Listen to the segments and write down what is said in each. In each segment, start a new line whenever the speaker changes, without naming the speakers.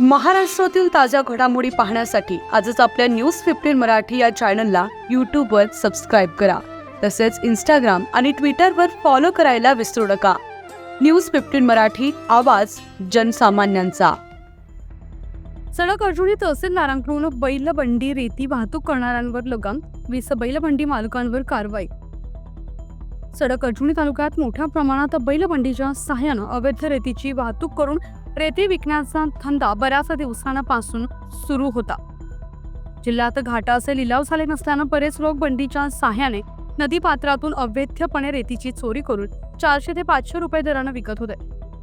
महाराष्ट्रातील ताज्या घडामोडी पाहण्यासाठी आजच आपल्या न्यूज फिफ्टीन मराठी या चॅनलला यूट्यूबवर सबस्क्राईब करा. तसेच इंस्टाग्राम आणि ट्विटरवर फॉलो करायला विसरू नका. न्यूज फिफ्टीन मराठी आवाज जनसामान्यांचा. सडक तहसील तहसीलदारांकडून बैलबंडी रेती वाहतूक करणाऱ्यांवर लगाम वीस बैलबंडी मालकांवर कारवाई सडक अजुनी तालुक्यात मोठ्या प्रमाणात बैलबंडीच्या सहाय्यानं अवैध रेतीची वाहतूक करून रेती विकण्याचा धंदा बऱ्याच दिवसांपासून सुरू होता. जिल्ह्यात घाटाचे लिलाव झाले नसल्यानं बरेच लोक बंडीच्या सहाय्याने नदीपात्रातून अवैधपणे रेतीची चोरी करून चारशे ते पाचशे रुपये दरानं विकत होते.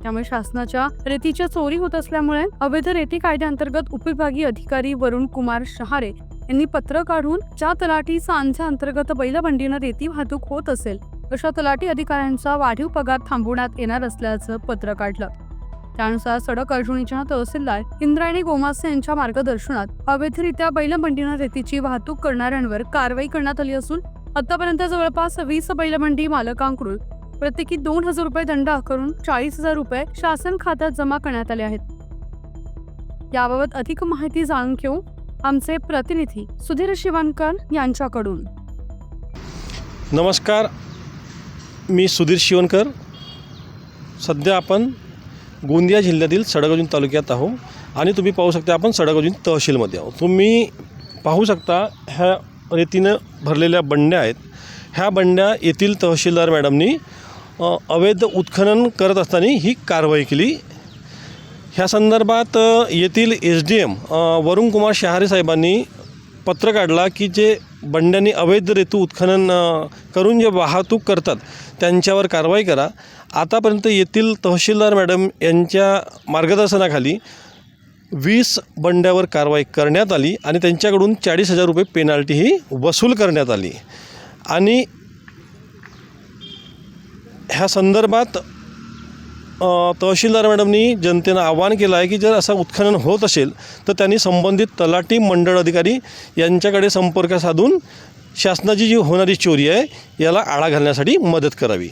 त्यामुळे शासनाच्या रेतीच्या चोरी होत असल्यामुळे अवैध रेती कायद्याअंतर्गत उपविभागीय अधिकारी वरुण कुमार शहारे यांनी पत्र काढून ज्या तलाठी सांध्या अंतर्गत बैलबंडीनं रेती वाहतूक होत असेल अशा तलाठी अधिकाऱ्यांचा वाढीव पगार थांबवण्यात येणार असल्याचं पत्र काढलं. त्यानुसार सडक अर्जुनीच्या तहसीलदार इंद्रायणी गोमासे यांच्या मार्गदर्शनात अवैधरित्या बैलबंडीनं रेतीची वाहतूक करणाऱ्यांवर कारवाई करण्यात आली असून आतापर्यंत जवळपास वीस बैलबंडी मालकांकडून प्रत्येकी दोन हजार रुपये दंड आकारून चाळीस हजार रुपये शासन खात्यात जमा करण्यात आले आहेत. याबाबत अधिक माहिती जाणून घेऊ आमचे प्रतिनिधी सुधीर शिवानकर यांच्याकडून.
नमस्कार मी सुधीर शिवणकर. सध्या आपण गोंदिया जिल्ह्यातील सडगोजीन तालुक्यात आहो आणि तुम्ही पाहू शकता आपण सडगोजीन तहसीलमध्ये आहोत. तुम्ही पाहू शकता ह्या रेतीनं भरलेल्या बंड्या आहेत. ह्या बंड्या येथील तहसीलदार मॅडमनी अवैध उत्खनन करत असताना ही कारवाई केली. ह्या संदर्भात येथील S D M Varun Kumar Shahare साहेबांनी पत्र काढला की जे बंड्यांनी अवैध रेतू उत्खनन करून जे वाहतूक करतात त्यांच्यावर कारवाई करा. आतापर्यंत येथील तहसीलदार मॅडम यांच्या मार्गदर्शनाखाली वीस बंड्यावर कारवाई करण्यात आली आणि त्यांच्याकडून चाळीस हजार रुपये पेनाल्टी ही वसूल करण्यात आली. आणि ह्या संदर्भात तहसीलदार मॅडमनी जनतेनं आवाहन केलं आहे की जर असं उत्खनन होत असेल तर त्यांनी संबंधित तलाठी मंडळ अधिकारी यांच्याकडे संपर्क साधून शासनाची जी होणारी चोरी आहे याला आळा घालण्यासाठी मदत करावी.